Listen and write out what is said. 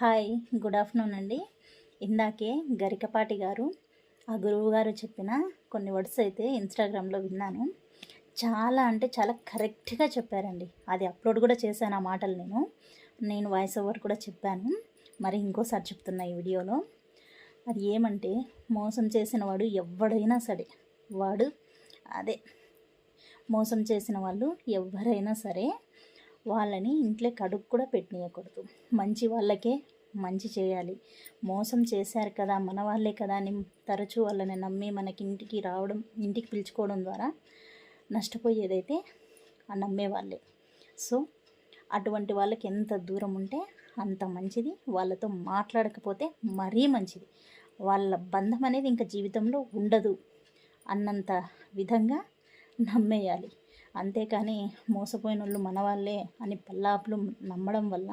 Hi good afternoon అండి. ఇందాకే గరికపాటి గారు ఆ గురువు గారు చెప్పిన కొన్ని వర్డ్స్ అయితే ఇన్స్టాగ్రామ్లో విన్నాను. చాలా అంటే చాలా కరెక్ట్గా చెప్పారండి. అది అప్లోడ్ కూడా చేశాను ఆ మాటలు నేను. నేను వాయిస్ ఓవర్ కూడా చెప్పాను. మరి ఇంకోసారి చెప్తున్నా ఈ వీడియోలో. అది ఏమంటే మోసం చేసిన వాడు ఎవడైనా సరే వాడు అదే మోసం చేసిన వాళ్ళు ఎవరైనా సరే వాళ్ళని ఇంట్లో కడుక్కు కూడా పెట్టనీయకూడదు. మంచి వాళ్ళకే మంచి చేయాలి. మోసం చేశారు కదా మన వాళ్ళే కదా అని తరచూ వాళ్ళని నమ్మి మనకి ఇంటికి రావడం ఇంటికి పిలుచుకోవడం ద్వారా నష్టపోయేదైతే ఆ నమ్మే వాళ్ళే. సో అటువంటి వాళ్ళకి ఎంత దూరం ఉంటే అంత మంచిది. వాళ్ళతో మాట్లాడకపోతే మరీ మంచిది. వాళ్ళ బంధం అనేది ఇంకా జీవితంలో ఉండదు. అన్నంత విధంగా నమ్మేయాలి. అంతేకాని మోసపోయిన వాళ్ళు మన వాళ్ళే అని పల్లాపులు నమ్మడం వల్ల